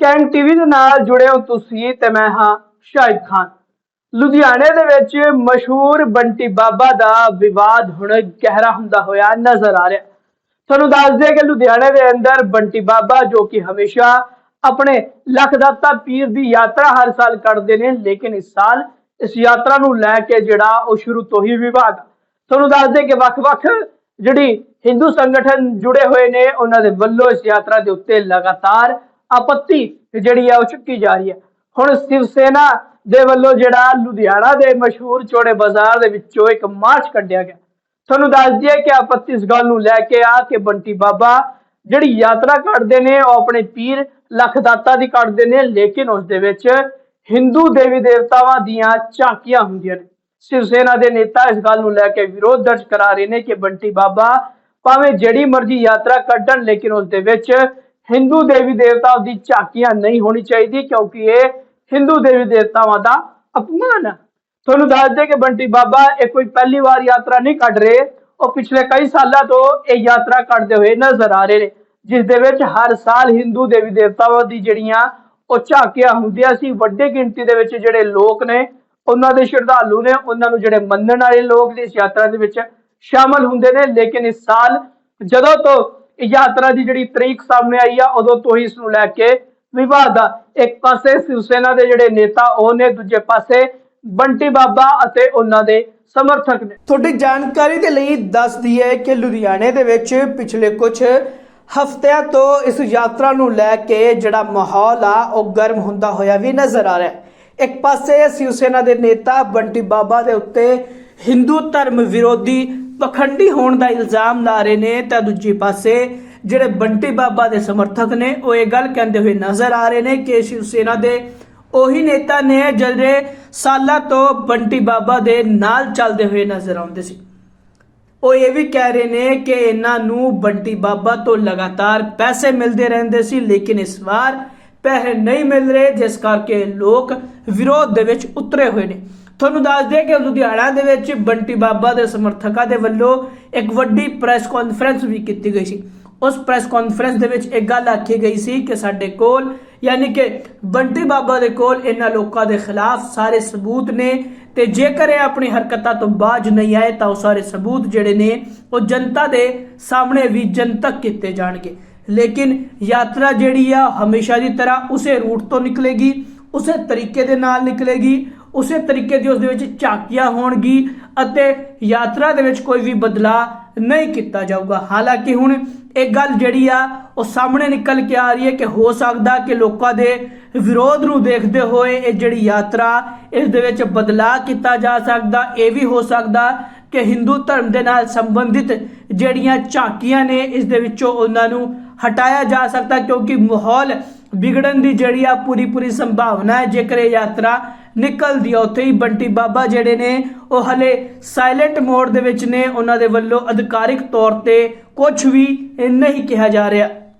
Kang TV ਦੇ ਨਾਲ ਜੁੜੇ ਹੋ ਤੁਸੀਂ ਤੇ ਮੈਂ ਹਾਂ ਸ਼ਾਹਿਦ ਖਾਨ ਲੁਧਿਆਣੇ ਦੇ ਵਿੱਚ ਮਸ਼ਹੂਰ ਬੰਟੀ ਬਾਬਾ ਦਾ ਵਿਵਾਦ ਹੁਣ ਗਹਿਰਾ ਹੁੰਦਾ ਹੋਇਆ ਨਜ਼ਰ ਆ ਰਿਹਾ ਤੁਹਾਨੂੰ ਦੱਸ ਦਈਏ ਕਿ ਲੁਧਿਆਣੇ ਦੇ ਅੰਦਰ ਬੰਟੀ ਬਾਬਾ ਜੋ ਕਿ ਹਮੇਸ਼ਾ ਆਪਣੇ ਲਖਦਾਤਾ ਪੀਰ ਦੀ ਯਾਤਰਾ ਹਰ ਸਾਲ ਕੱਢਦੇ ਨੇ, ਲੇਕਿਨ ਇਸ ਸਾਲ ਇਸ ਯਾਤਰਾ ਨੂੰ ਲੈ ਕੇ ਜਿਹੜਾ ਉਹ ਸ਼ੁਰੂ ਤੋਂ ਹੀ ਵਿਵਾਦ ਆ। ਤੁਹਾਨੂੰ ਦੱਸ ਦੇ ਕਿ ਵੱਖ-ਵੱਖ ਜਿਹੜੀ ਹਿੰਦੂ ਸੰਗਠਨ ਜੁੜੇ ਹੋਏ ਨੇ, ਉਹਨਾਂ ਦੇ ਵੱਲੋਂ ਇਸ ਯਾਤਰਾ ਦੇ ਉੱਤੇ ਲਗਾਤਾਰ ਆਪੱਤੀ ਜਿਹੜੀ ਹੈ ਉਹ ਚੁੱਕੀ ਜਾ ਰਹੀ ਹੈ ਹੁਣ ਸ਼ਿਵ ਸੈਨਾ ਦੇ ਵੱਲੋਂ ਜਿਹੜਾ ਲੁਧਿਆਣਾ ਦੇ ਮਸ਼ਹੂਰ ਚੋੜੇ ਬਾਜ਼ਾਰ ਦੇ ਵਿੱਚੋਂ ਇੱਕ ਮਾਰਚ ਕੱਢਿਆ ਗਿਆ। ਤੁਹਾਨੂੰ ਦੱਸ ਦਈਏ ਕਿ ਆਪੱਤੀ ਇਸ ਗੱਲ ਨੂੰ ਲੈ ਕੇ ਆ ਕਿ ਬੰਟੀ ਬਾਬਾ ਜਿਹੜੀ ਯਾਤਰਾ ਕੱਢਦੇ ਨੇ, ਉਹ ਆਪਣੇ ਪੀਰ ਲਖਦਾਤਾ ਦੀ ਕੱਢਦੇ ਨੇ, ਲੇਕਿਨ ਉਸ ਦੇ ਵਿੱਚ ਹਿੰਦੂ ਦੇਵੀ ਦੇਵਤਾਵਾਂ ਦੀਆਂ ਝਾਕੀਆਂ ਹੁੰਦੀਆਂ ਨੇ। ਸ਼ਿਵ ਸੈਨਾ ਦੇ ਨੇਤਾ ਇਸ ਗੱਲ ਨੂੰ ਲੈ ਕੇ ਵਿਰੋਧ ਦਰਜ ਕਰਾ ਰਹੇ ਨੇ ਕਿ ਬੰਟੀ ਬਾਬਾ ਭਾਵੇਂ ਜਿਹੜੀ ਮਰਜ਼ੀ ਯਾਤਰਾ ਕੱਢਣ, ਲੇਕਿਨ ਉਸ ਦੇ ਵਿੱਚ ਹਿੰਦੂ ਦੇਵੀ ਦੇਵਤਾ ਦੀ ਝਾਕੀਆਂ ਨਹੀਂ ਹੋਣੀ ਚਾਹੀਦੀ ਕਿਉਂਕਿ ਇਹ ਹਿੰਦੂ ਦੇਵੀ ਦੇਵਤਾਵਾਂ ਦਾ ਅਪਮਾਨ ਹੈ ਤੁਹਾਨੂੰ ਦੱਸ ਦੇ ਕਿ ਬੰਟੀ ਬਾਬਾ, ਇਹ ਕੋਈ ਪਹਿਲੀ ਵਾਰ ਯਾਤਰਾ ਨਹੀਂ ਕੱਢ ਰਹੇ। ਉਹ ਪਿਛਲੇ ਕਈ ਸਾਲਾਂ ਤੋਂ ਇਹ ਯਾਤਰਾ ਕੱਢਦੇ ਹੋਏ ਨਜ਼ਰ ਆ ਰਹੇ ਨੇ, ਜਿਸ ਦੇ ਵਿੱਚ ਹਰ ਸਾਲ ਹਿੰਦੂ ਦੇਵੀ ਦੇਵਤਾਵਾਂ ਦੀ ਜਿਹੜੀਆਂ ਉਹ ਝਾਕੀਆਂ ਹੁੰਦੀਆਂ ਸੀ, ਵੱਡੀ ਗਿਣਤੀ ਦੇ ਵਿੱਚ ਜਿਹੜੇ ਲੋਕ ਨੇ, ਉਹਨਾਂ ਦੇ ਸ਼ਰਧਾਲੂ ਨੇ, ਉਹਨਾਂ ਨੂੰ ਜਿਹੜੇ ਮੰਨਣ ਵਾਲੇ ਲੋਕ ਇਸ ਯਾਤਰਾ ਦੇ ਵਿੱਚ ਸ਼ਾਮਲ ਹੁੰਦੇ ਨੇ। ਲੇਕਿਨ ਇਸ ਸਾਲ ਜਦੋਂ ਤੋਂ ਯਾਤਰਾ ਦੀ ਜਿਹੜੀ ਤਰੀਕ ਸਾਹਮਣੇ ਆਈ ਆ, ਉਦੋਂ ਤੋਂ ਹੀ ਇਸ ਨੂੰ ਲੈ ਕੇ ਵਿਵਾਦ ਆ ਇੱਕ ਪਾਸੇ ਸ਼ਿਵ ਦੇ ਜਿਹੜੇ ਨੇਤਾ, ਉਹ ਨੇ ਦੂਜੇ ਪਾਸੇ ਬੰਟੀ ਬਾਬਾ ਅਤੇ ਉਹਨਾਂ ਦੇ ਸਮਰਥਕ ਨੇ। ਤੁਹਾਡੀ ਜਾਣਕਾਰੀ ਦੇ ਲਈ ਦੱਸ ਦਈਏ ਕਿ ਲੁਧਿਆਣੇ ਦੇ ਵਿੱਚ ਪਿਛਲੇ ਕੁਝ ਹਫ਼ਤਿਆਂ ਤੋਂ ਇਸ ਯਾਤਰਾ ਨੂੰ ਲੈ ਕੇ ਜਿਹੜਾ ਮਾਹੌਲ ਆ, ਉਹ ਗਰਮ ਹੁੰਦਾ ਹੋਇਆ ਵੀ ਨਜ਼ਰ ਆ ਰਿਹਾ ਹੈ। ਇੱਕ ਪਾਸੇ ਸ਼ਿਵ ਸੈਨਾ ਦੇ ਨੇਤਾ, ਬੰਟੀ ਬਾਬਾ ਦੇ ਉੱਤੇ ਹਿੰਦੂ ਧਰਮ ਵਿਰੋਧੀ ਪਖੰਡੀ ਹੋਣ ਦਾ ਇਲਜ਼ਾਮ ਲਾ ਰਹੇ ਨੇ ਤਾਂ ਦੂਜੇ ਪਾਸੇ ਜਿਹੜੇ ਬੰਟੀ ਬਾਬਾ ਦੇ ਸਮਰਥਕ ਨੇ, ਉਹ ਇਹ ਗੱਲ ਕਹਿੰਦੇ ਹੋਏ ਨਜ਼ਰ ਆ ਰਹੇ ਨੇ ਕਿ ਸ਼ਿਵ ਸੈਨਾ ਦੇ ਉਹੀ ਨੇਤਾ ਨੇ ਜਿਹੜੇ ਸਾਲਾਂ ਤੋਂ ਬੰਟੀ ਬਾਬਾ ਦੇ ਨਾਲ ਚੱਲਦੇ ਹੋਏ ਨਜ਼ਰ ਆਉਂਦੇ ਸੀ। ਉਹ ਇਹ ਵੀ ਕਹਿ ਰਹੇ ਨੇ ਕਿ ਇਹਨਾਂ ਨੂੰ ਬੰਟੀ ਬਾਬਾ ਤੋਂ ਲਗਾਤਾਰ ਪੈਸੇ ਮਿਲਦੇ ਰਹਿੰਦੇ ਸੀ, ਲੇਕਿਨ ਇਸ ਵਾਰ ਪੈਸੇ ਨਹੀਂ ਮਿਲ ਰਹੇ, ਜਿਸ ਕਰਕੇ ਲੋਕ ਵਿਰੋਧ ਦੇ ਵਿੱਚ ਉਤਰੇ ਹੋਏ ਨੇ। ਤੁਹਾਨੂੰ ਦੱਸ ਦਈਏ ਕਿ ਲੁਧਿਆਣਾ ਦੇ ਵਿੱਚ ਬੰਟੀ ਬਾਬਾ ਦੇ ਸਮਰਥਕਾਂ ਦੇ ਵੱਲੋਂ ਇੱਕ ਵੱਡੀ ਪ੍ਰੈਸ ਕਾਨਫਰੰਸ ਵੀ ਕੀਤੀ ਗਈ ਸੀ। ਉਸ ਪ੍ਰੈਸ ਕਾਨਫਰੰਸ ਦੇ ਵਿੱਚ ਇੱਕ ਗੱਲ ਆਖੀ ਗਈ ਸੀ ਕਿ ਸਾਡੇ ਕੋਲ, ਯਾਨੀ ਕਿ ਬੰਟੀ ਬਾਬਾ ਦੇ ਕੋਲ ਇਹਨਾਂ ਲੋਕਾਂ ਦੇ ਖਿਲਾਫ ਸਾਰੇ ਸਬੂਤ ਨੇ ਤੇ ਜੇਕਰ ਇਹ ਆਪਣੀ ਹਰਕਤਾਂ ਤੋਂ ਬਾਜ ਨਹੀਂ ਆਏ ਤਾਂ ਉਹ ਸਾਰੇ ਸਬੂਤ ਜਿਹੜੇ ਨੇ ਉਹ ਜਨਤਾ ਦੇ ਸਾਹਮਣੇ ਵੀ ਜਨਤਕ ਕੀਤੇ ਜਾਣਗੇ। ਲੇਕਿਨ ਯਾਤਰਾ ਜਿਹੜੀ ਆ ਹਮੇਸ਼ਾ ਦੀ ਤਰ੍ਹਾਂ ਉਸੇ ਰੂਟ ਤੋਂ ਨਿਕਲੇਗੀ, ਉਸੇ ਤਰੀਕੇ ਦੇ ਨਾਲ ਨਿਕਲੇਗੀ ਉਸੇ ਤਰੀਕੇ ਦੀ ਉਸ ਦੇ ਵਿੱਚ ਝਾਕੀਆਂ ਹੋਣਗੀ ਅਤੇ ਯਾਤਰਾ ਦੇ ਵਿੱਚ ਕੋਈ ਵੀ ਬਦਲਾਅ ਨਹੀਂ ਕੀਤਾ ਜਾਊਗਾ। ਹਾਲਾਂਕਿ ਹੁਣ ਇਹ ਗੱਲ ਜਿਹੜੀ ਆ, ਉਹ ਸਾਹਮਣੇ ਨਿਕਲ ਕੇ ਆ ਰਹੀ ਹੈ ਕਿ ਹੋ ਸਕਦਾ ਕਿ ਲੋਕਾਂ ਦੇ ਵਿਰੋਧ ਨੂੰ ਦੇਖਦੇ ਹੋਏ ਇਹ ਜਿਹੜੀ ਯਾਤਰਾ, ਇਸ ਦੇ ਵਿੱਚ ਬਦਲਾਅ ਕੀਤਾ ਜਾ ਸਕਦਾ। ਇਹ ਵੀ ਹੋ ਸਕਦਾ ਕਿ ਹਿੰਦੂ ਧਰਮ ਦੇ ਨਾਲ ਸੰਬੰਧਿਤ ਜਿਹੜੀਆਂ ਝਾਕੀਆਂ ਨੇ, ਇਸ ਦੇ ਵਿੱਚੋਂ ਉਹਨਾਂ ਨੂੰ ਹਟਾਇਆ ਜਾ ਸਕਦਾ, ਕਿਉਂਕਿ ਮਾਹੌਲ ਵਿਗੜਨ ਦੀ ਜਿਹੜੀ ਆ ਪੂਰੀ ਪੂਰੀ ਸੰਭਾਵਨਾ ਹੈ। ਜੇਕਰ ਇਹ ਯਾਤਰਾ ਨਿਕਲਦੀ ਆ ਉੱਥੇ ਹੀ। ਬੰਟੀ ਬਾਬਾ ਜਿਹੜੇ ਨੇ, ਉਹ ਹਲੇ ਸਾਇਲੈਂਟ ਮੋਡ ਦੇ ਵਿੱਚ ਨੇ। ਉਹਨਾਂ ਦੇ ਵੱਲੋਂ ਅਧਿਕਾਰਿਕ ਤੌਰ ਤੇ ਕੁਝ ਵੀ ਨਹੀਂ ਕਿਹਾ ਜਾ ਰਿਹਾ।